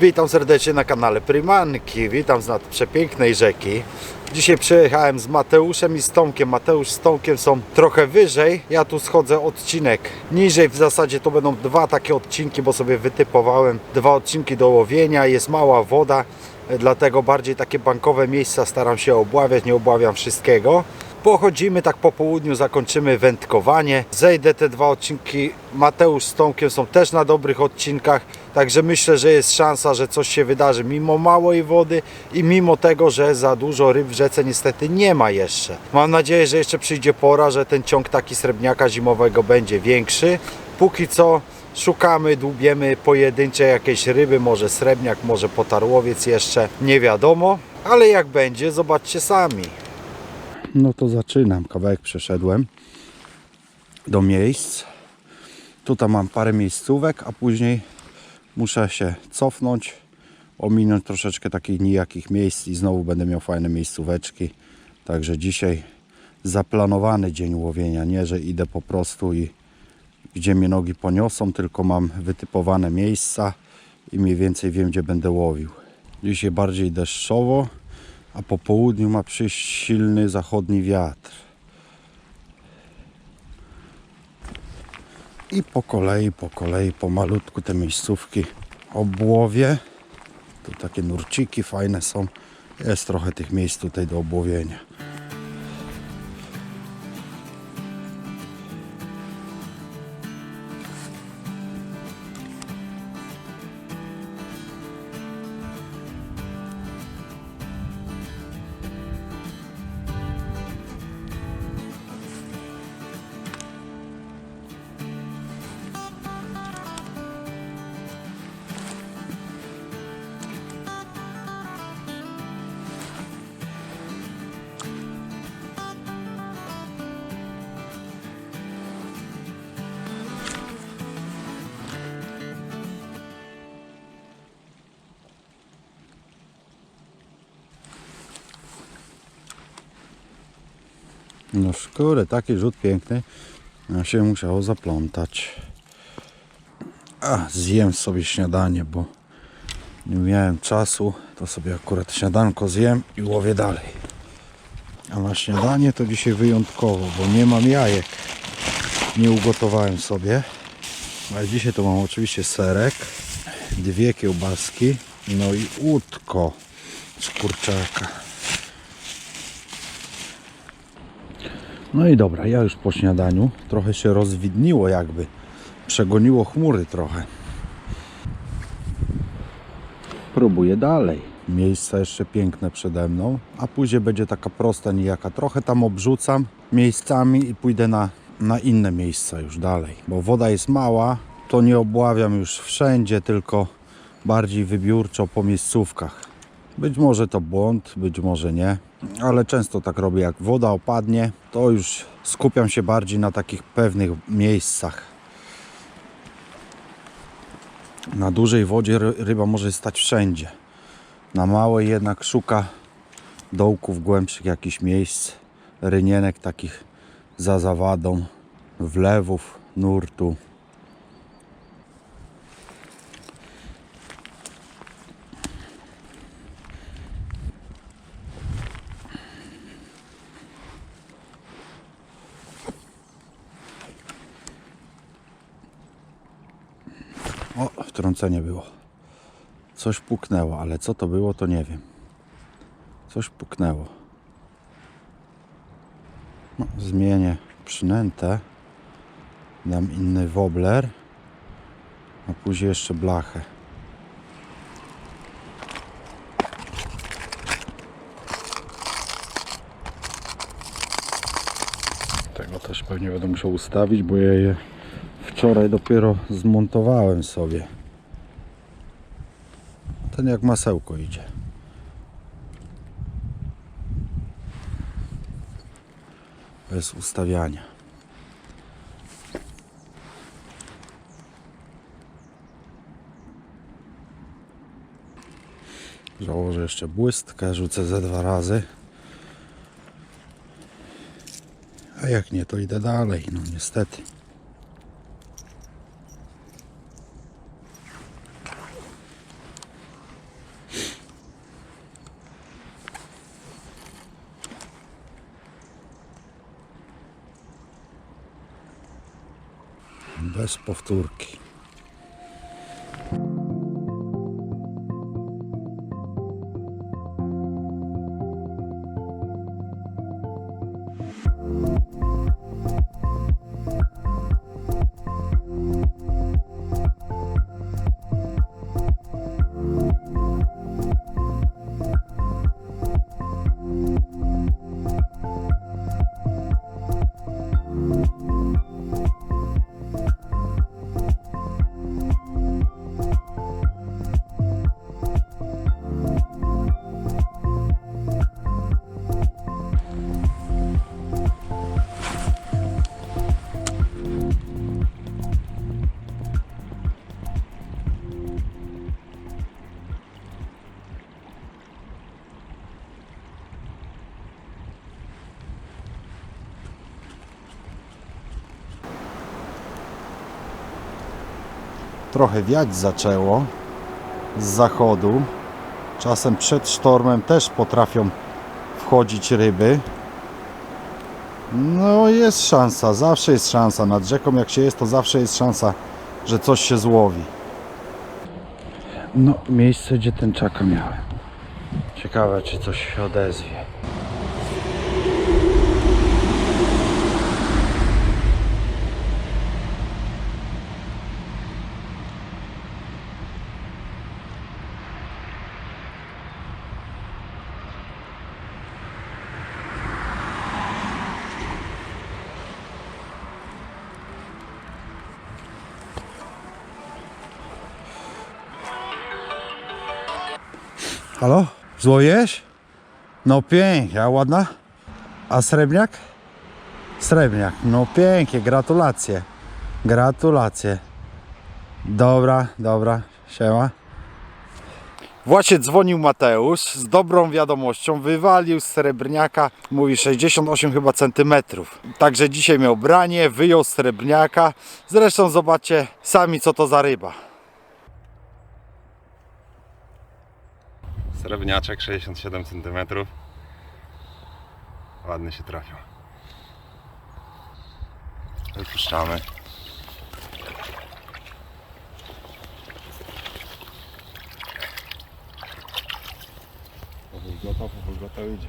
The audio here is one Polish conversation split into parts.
Witam serdecznie na kanale Prymanki, witam z nad przepięknej rzeki. Dzisiaj przyjechałem z Mateuszem i z Tomkiem. Mateusz z Tomkiem są trochę wyżej, ja tu schodzę odcinek niżej. W zasadzie to będą dwa takie odcinki, bo sobie wytypowałem dwa odcinki do łowienia. Jest mała woda, dlatego bardziej takie bankowe miejsca staram się obławiać, nie obławiam wszystkiego. Pochodzimy tak po południu, zakończymy wędkowanie. Zejdę te dwa odcinki. Mateusz z Tomkiem są też na dobrych odcinkach, także myślę, że jest szansa, że coś się wydarzy mimo małej wody i mimo tego, że za dużo ryb w rzece niestety nie ma jeszcze. Mam nadzieję, że jeszcze przyjdzie pora, że ten ciąg taki srebrniaka zimowego będzie większy. Póki co szukamy, dłubiemy pojedyncze jakieś ryby, może srebrniak, może potarłowiec jeszcze, nie wiadomo. Ale jak będzie, zobaczcie sami. No to zaczynam. Kawałek przeszedłem do miejsc. Tutaj mam parę miejscówek, a później muszę się cofnąć, ominąć troszeczkę takich nijakich miejsc i znowu będę miał fajne miejscóweczki. Także dzisiaj zaplanowany dzień łowienia, nie że idę po prostu i gdzie mnie nogi poniosą, tylko mam wytypowane miejsca i mniej więcej wiem, gdzie będę łowił. Dzisiaj bardziej deszczowo, a po południu ma przyjść silny zachodni wiatr. I po kolei, po kolei, pomalutku te miejscówki obłowię. Tu takie nurciki fajne są. Jest trochę tych miejsc tutaj do obłowienia. No szkóry, taki rzut piękny. A się musiało zaplątać. A, zjem sobie śniadanie, bo nie miałem czasu. To sobie akurat śniadanko zjem i łowię dalej. A na śniadanie to dzisiaj wyjątkowo, bo nie mam jajek. Nie ugotowałem sobie. Ale dzisiaj to mam oczywiście serek, dwie kiełbaski, no i łódko z kurczaka. No i dobra, ja już po śniadaniu trochę się rozwidniło jakby. Przegoniło chmury trochę. Próbuję dalej. Miejsca jeszcze piękne przede mną, a później będzie taka prosta nijaka. Trochę tam obrzucam miejscami i pójdę na, na inne miejsca już dalej. Bo woda jest mała, to nie obławiam już wszędzie, tylko bardziej wybiórczo po miejscówkach. Być może to błąd, być może nie, ale często tak robię. Jak woda opadnie, to już skupiam się bardziej na takich pewnych miejscach. Na dużej wodzie ry- ryba może stać wszędzie. Na małej jednak szuka dołków głębszych jakichś miejsc, rynienek takich za zawadą, wlewów, nurtu. Wtrącenie było. Coś puknęło, ale co to było, to nie wiem. Coś puknęło. No, zmienię przynętę. Dam inny wobler. A później jeszcze blachę. Tego też pewnie będę musiał ustawić, bo ja je wczoraj dopiero zmontowałem sobie. Ten jak masełko idzie. Bez ustawiania. Założę jeszcze błystkę, rzucę ze dwa razy. A jak nie, to idę dalej, no niestety. Bez powtórki. Trochę wiać zaczęło z zachodu. Czasem przed sztormem też potrafią wchodzić ryby. No jest szansa, zawsze jest szansa. Nad rzeką jak się jest, to zawsze jest szansa, że coś się złowi. No, miejsce gdzie ten czaka miałem. Ciekawe, czy coś się odezwie. Halo? Złojesz? No pięknie, ładna? A srebrniak? Srebrniak, no pięknie, gratulacje. Gratulacje. Dobra, dobra, siema. Właśnie dzwonił Mateusz z dobrą wiadomością. Wywalił srebrniaka, mówi 68 chyba centymetrów. Także dzisiaj miał branie, wyjął srebrniaka. Zresztą zobaczcie sami co to za ryba. Srebrniaczek 67 cm. Ładny się trafił. Wypuszczamy. Powolgota, powolgota idzie.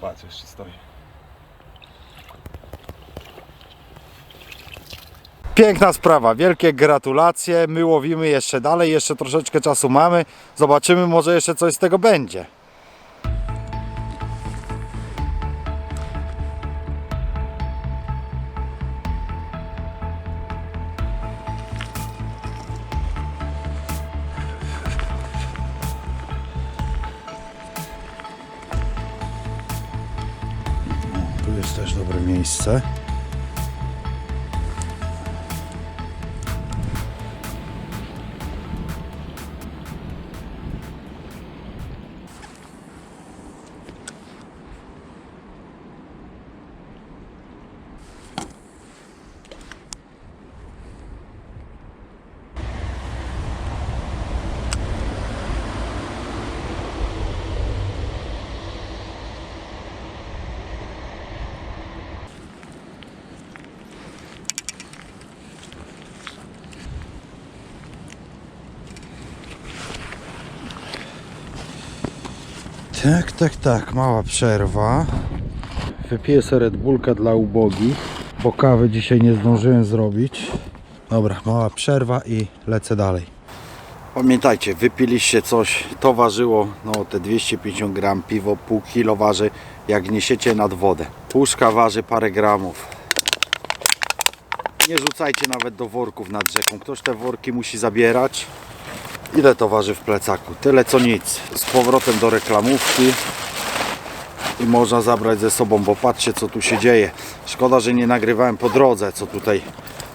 Patrz, jeszcze stoi. Piękna sprawa, wielkie gratulacje. My łowimy jeszcze dalej, jeszcze troszeczkę czasu mamy. Zobaczymy, może jeszcze coś z tego będzie. Tu jest też dobre miejsce. Tak, tak, tak, mała przerwa. Wypiję sobie Red Bullka dla ubogich, bo kawy dzisiaj nie zdążyłem zrobić. Dobra, mała przerwa i lecę dalej. Pamiętajcie, wypiliście coś, to ważyło no te 250 gram, piwo pół kilo waży, jak niesiecie nad wodę. Puszka waży parę gramów. Nie rzucajcie nawet do worków nad rzeką, ktoś te worki musi zabierać. Ile to waży w plecaku? Tyle co nic. Z powrotem do reklamówki i można zabrać ze sobą, bo patrzcie co tu się dzieje. Szkoda, że nie nagrywałem po drodze, co tutaj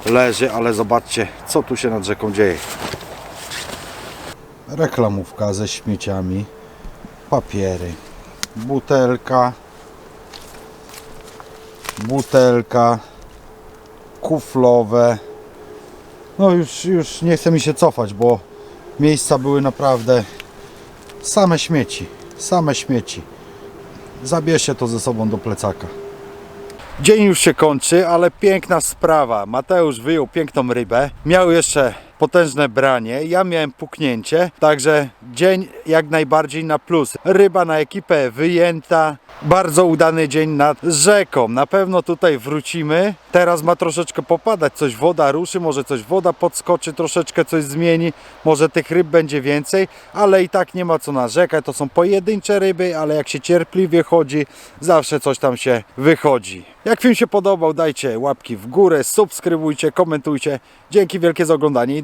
leży, ale zobaczcie, co tu się nad rzeką dzieje. Reklamówka ze śmieciami, papiery, butelka, butelka, kuflowe. No już, już nie chce mi się cofać, bo miejsca były naprawdę same śmieci, same śmieci. Zabierzcie to ze sobą do plecaka. Dzień już się kończy, ale piękna sprawa. Mateusz wyjął piękną rybę. Miał jeszcze potężne branie. Ja miałem puknięcie, także dzień jak najbardziej na plus. Ryba na ekipę wyjęta. Bardzo udany dzień nad rzeką. Na pewno tutaj wrócimy. Teraz ma troszeczkę popadać, coś woda ruszy, może coś woda podskoczy, troszeczkę coś zmieni, może tych ryb będzie więcej, ale i tak nie ma co narzekać. To są pojedyncze ryby, ale jak się cierpliwie chodzi, zawsze coś tam się wychodzi. Jak film się podobał, dajcie łapki w górę, subskrybujcie, komentujcie. Dzięki wielkie za oglądanie i